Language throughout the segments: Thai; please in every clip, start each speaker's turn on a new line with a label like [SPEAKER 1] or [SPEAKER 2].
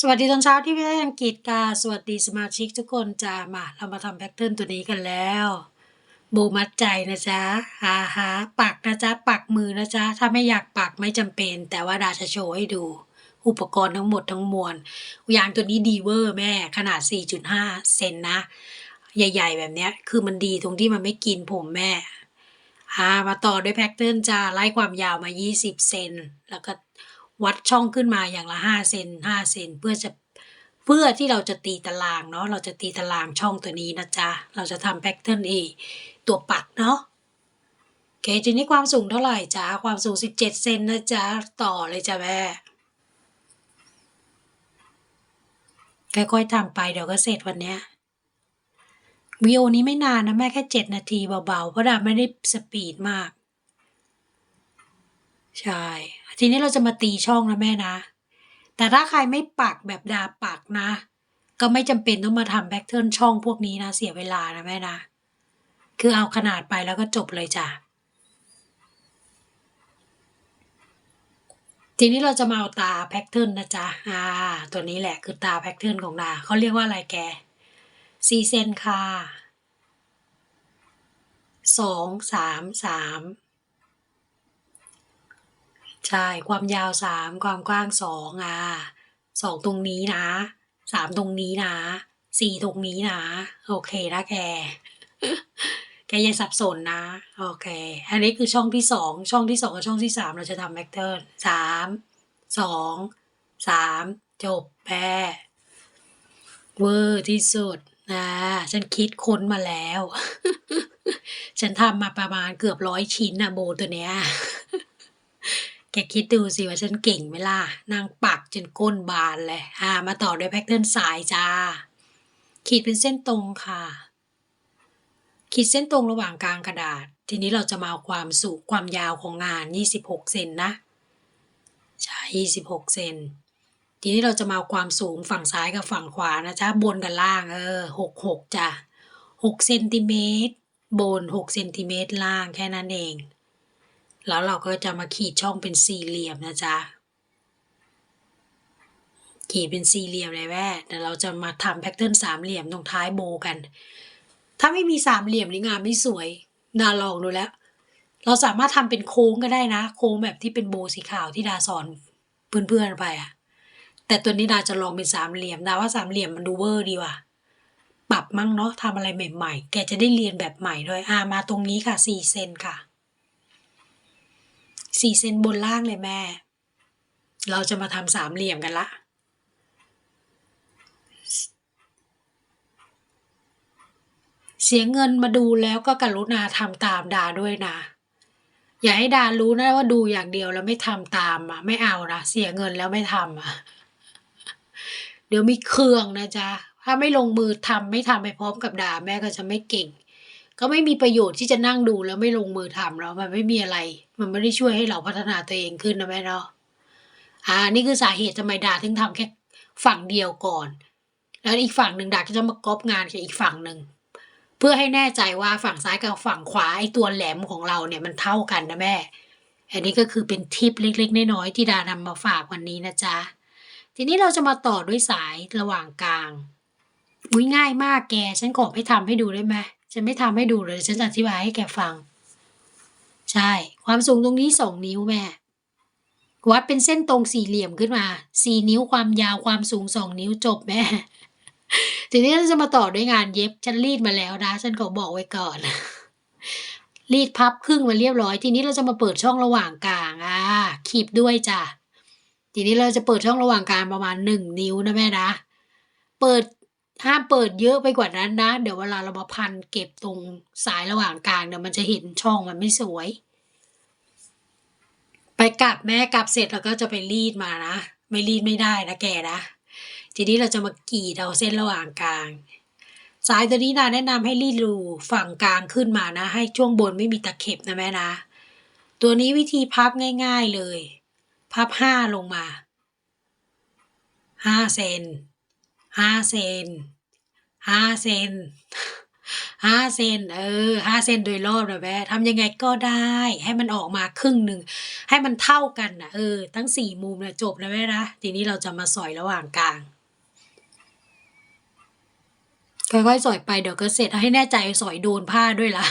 [SPEAKER 1] สวัสดีตอนเช้าที่ประเทศอังกฤษค่ะสวัสดีสมาชิกทุกคนจ้ามาเรามาทำแพทเทิร์นตัวนี้กันแล้วโบมัดใจนะจ๊ะฮาฮาปักนะจ๊ะปักมือนะจ๊ะถ้าไม่อยากปักไม่จำเป็น แต่ว่าดาจะโชว์ให้ดู อุปกรณ์ทั้งหมดทั้งมวลยางตัวนี้ดีเวอร์แม่ขนาด 4.5 เซนนะ ใหญ่ ๆ แบบเนี้ย คือมันดีตรงที่มันไม่กินผมแม่อ่ามาต่อด้วยแพทเทิร์นจ้าไล่ความยาวมา 20 เซนแล้วก็ วัดช่องขึ้นมาอย่างละ5เซน5เซนเพื่อจะเพื่อที่เราจะตีตารางเนาะเราจะตีตารางช่องตัวนี้นะจ๊ะเราจะทำแพทเทิร์นเอตัวปักเนาะโอเคทีนี้ความสูงเท่าไหร่จ๊ะความสูง 17 เซนนะจ๊ะต่อเลยจ้ะแม่ค่อยๆทำไปเดี๋ยวก็เสร็จวันเนี้ยวิโอนี้ไม่นานนะแม่แค่ 7 นาทีเบาๆเพราะดาไม่ได้สปีดมาก ใช่ ทีนี้เราจะมาตีช่องนะแม่นะ แต่ถ้าใครไม่ปักแบบดาปักนะ ก็ไม่จำเป็นต้องมาทำแบ็กเทิร์นช่องพวกนี้นะ เสียเวลานะแม่นะ คือเอาขนาดไปแล้วก็จบเลยจ้ะทีนี้เราจะมาเอาตาแพทเทิร์นนะจ๊ะ อ่า ตัวนี้แหละคือตาแพทเทิร์นของดาเขาเรียกว่าอะไรแกสี่เซนค่ะสองสามสาม ใช่ ความยาวสามความกว้างสองอะสองตรงนี้นะสามตรงนี้นะสี่ตรงนี้นะ โอเคนะแก แกอย่าสับสนนะ โอเค อันนี้คือช่องที่สองช่องที่สองกับช่องที่สามเราจะทำแบคเทิร์นสามสองสามจบแปะเวอร์ที่สุดนะฉันคิดค้นมาแล้ว ฉันทำมาประมาณเกือบร้อยชิ้นนะโบตัวเนี้ย แกคิดดูสิว่าฉันเก่งไหมล่ะนางปักจนก้นบานเลยอ่ามาต่อด้วยแพทเทิร์นสายจ้า ขีดเป็นเส้นตรงค่ะ ขีดเส้นตรงระหว่างกลางกระดาษ ทีนี้เราจะมาเอาความสูงความยาวของงาน 26 เซนนะ ใช่ 26 เซน ทีนี้เราจะมาเอาความสูงฝั่งซ้ายกับฝั่งขวานะจ๊ะ บนกับล่าง เออ66จ้ะ6เซนติเมตร บน 6 เซนติเมตรล่างแค่นั้นเอง แล้วเราก็จะมาขีดช่องเป็นสี่เหลี่ยมนะจ๊ะ ขีดเป็นสี่เหลี่ยมเลยแม่แต่เราจะมาทำแพทเทิร์นสามเหลี่ยมตรงท้ายโบกัน ถ้าไม่มีสามเหลี่ยมนี่งานไม่สวยดาลองดูแล้ว เราสามารถทำเป็นโค้งก็ได้นะ โค้งแบบที่เป็นโบสีขาวที่ดาสอนเพื่อนๆไปอะแต่ตัวนี้ดาจะลองเป็นสามเหลี่ยมดาว่าสามเหลี่ยมมันดูเวอร์ดีว่ะปรับมั่งเนาะทำอะไรใหม่ๆ แกจะได้เรียนแบบใหม่ด้วยอ่ามาตรงนี้ค่ะสี่เซนค่ะ สี่เซนบนล่างเลยแม่ เราจะมาทำสามเหลี่ยมกันละเสียเงินมาดูแล้วก็กรุณาทำตามดาด้วยนะ อย่าให้ดารู้นะว่าดูอย่างเดียวแล้วไม่ทำตามอะไม่เอานะเสียเงินแล้วไม่ทำอะเดี๋ยวมีเครื่องนะจ๊ะถ้าไม่ลงมือทำไม่ทำไปพร้อมกับดาแม่ก็จะไม่เก่ง ก็ไม่มีประโยชน์ที่จะนั่งดูแล้วไม่ลงมือทำแล้วมันไม่มีอะไร มันไม่ได้ช่วยให้เราพัฒนาตัวเองขึ้นนะแม่เนาะอ่า นี่คือสาเหตุทำไมดาถึงทำแค่ฝั่งเดียวก่อน แล้วอีกฝั่งหนึ่งดาก็จะมาก๊อปงานกับอีกฝั่งหนึ่งเพื่อให้แน่ใจว่าฝั่งซ้ายกับฝั่งขวาไอ้ตัวแหลมของเราเนี่ยมันเท่ากันนะแม่ อันนี้ก็คือเป็นทิปเล็กๆน้อยๆที่ดานำมาฝากวันนี้นะจ๊ะ ทีนี้เราจะมาต่อด้วยสายระหว่างกลางอุ้ยง่ายมากแก ฉันขอไม่ทำให้ดูได้ไหม ฉันไม่ทำให้ดูเลยฉันจะอธิบายให้แกฟัง ใช่ ความสูงตรงนี้สองนิ้วแม่ วัดเป็นเส้นตรงสี่เหลี่ยมขึ้นมา สี่นิ้วความยาวความสูงสองนิ้วจบแม่ ทีนี้เราจะมาต่อด้วยงานเย็บ ฉันรีดมาแล้วนะ ฉันขอบอกไว้ก่อน รีดพับครึ่งมาเรียบร้อย ทีนี้เราจะมาเปิดช่องระหว่างกลางอ่าขีบด้วยจ้ะทีนี้เราจะเปิดช่องระหว่างกลางประมาณหนึ่งนิ้วนะแม่นะ เปิด ห้ามเปิดเยอะไปกว่านั้นนะ เดี๋ยวเวลาเรามาพันเก็บตรงสายระหว่างกลางเดี๋ยวมันจะเห็นช่องมันไม่สวย ไปกลับแม่กลับเสร็จแล้วก็จะไปรีดมานะ ไม่รีดไม่ได้นะแกนะ ทีนี้เราจะมากรีดเอาเส้นระหว่างกลาง สายตัวนี้นาแนะนำให้รีดรูฝั่งกลางขึ้นมานะ ให้ช่วงบนไม่มีตะเข็บนะแม่นะ ตัวนี้วิธีพับง่าย ๆเลย พับห้าลงมาห้าเซน ห้าเซนห้าเซนห้าเซนเออห้าเซนโดยรอบนะแม่ทำยังไงก็ได้ ให้มันออกมาครึ่งหนึ่งให้มันเท่ากันนะเออ ทั้งสี่มุมนะจบนะแม่นะทีนี้เราจะมาสอยระหว่างกลางค่อยๆสอยไปเดี๋ยวก็เสร็จให้แน่ใจสอยโดนผ้าด้วยล่ะ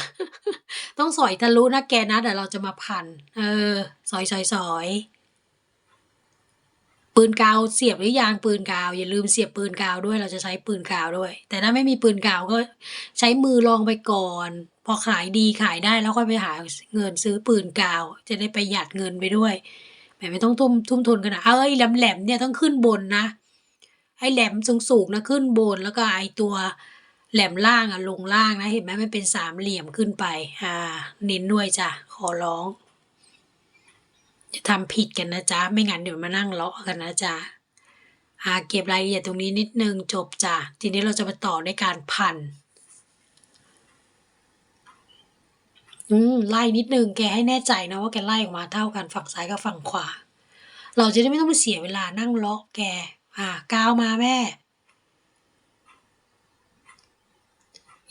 [SPEAKER 1] ต้องสอยทะลุนะแกนะเดี๋ยวเราจะมาพัน เออ สอยสอยสอย ปืนกาวเสียบหรือยังปืนกาวอย่าลืมเสียบปืนกาวด้วยเราจะใช้ปืนกาวด้วย แต่ถ้าไม่มีปืนกาวก็ใช้มือลองไปก่อน พอขายดีขายได้แล้วค่อยไปหาเงินซื้อปืนกาว จะได้ประหยัดเงินไปด้วยแบบไม่ต้องทุ่มทุ่มทุนกันนะเอ้ยแหลมแหลมเนี่ยต้องขึ้นบนนะไอ้แหลมสูงสูงๆนะขึ้นบนแล้วก็ไอ้ตัวแหลมล่างอะลงล่างนะเห็นไหมมันเป็นสามเหลี่ยมขึ้นไปอ่าเน้นด้วยจ้ะขอร้อง จะทำผิดกันนะจ๊ะ ไม่งั้นเดี๋ยวมานั่งเลาะกันนะจ๊ะอ่าเก็บรายละเอียดตรงนี้นิดนึงจบจ้ะ ทีนี้เราจะมาต่อด้วยการพัน อืมไล่นิดนึงแกให้แน่ใจนะว่าแกไล่ออกมาเท่ากันฝั่งซ้ายกับฝั่งขวา เราจะได้ไม่ต้องไปเสียเวลานั่งเลาะแก อ่ากาวมาแม่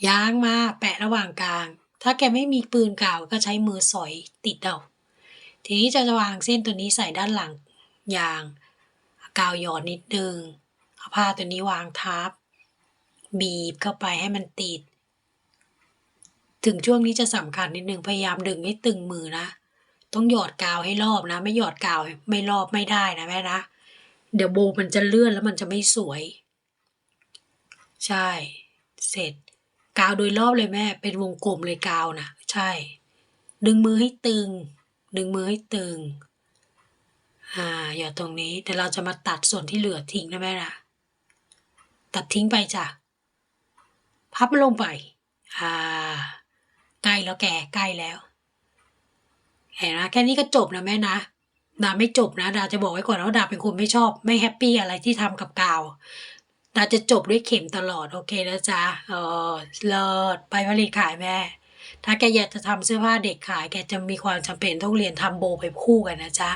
[SPEAKER 1] ยางมาแปะระหว่างกลาง ถ้าแกไม่มีปืนกาวก็ใช้มือสอยติดเอา ทีนี้จะวางเส้นตัวนี้ใส่ด้านหลังยางกาวหยอดนิดนึงเอาผ้าตัวนี้วางทับ บีบเข้าไปให้มันติด ถึงช่วงนี้จะสำคัญนิดนึงพยายามดึงให้ตึงมือนะ ต้องหยอดกาวให้รอบนะ ไม่หยอดกาวไม่รอบไม่ได้นะแม่นะ เดี๋ยวโบมันจะเลื่อนแล้วมันจะไม่สวย ใช่ เสร็จ กาวโดยรอบเลยแม่ เป็นวงกลมเลยกาวนะใช่ ดึงมือให้ตึง ดึงมือให้ตึง อ่า อย่าตรงนี้แต่เราจะมาตัดส่วนที่เหลือทิ้งนะแม่นะตัดทิ้งไปจ้ะ พับลงไป อ่า ใกล้แล้วแกใกล้แล้ว เห็นนะแค่นี้ก็จบนะแม่นะดาไม่จบนะดาจะบอกไว้ก่อนว่าดาเป็นคนไม่ชอบไม่แฮปปี้อะไรที่ทำกับกาวดาจะจบด้วยเข็มตลอดโอเคนะจ๊ะเออเลิศไปผลิตขายแม่ ถ้าแกอยากจะทำเสื้อผ้าเด็กขาย แกจะมีความจำเป็นต้องเรียนทำโบไปคู่กันนะจ๊ะ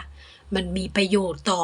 [SPEAKER 1] มันมีประโยชน์ต่อ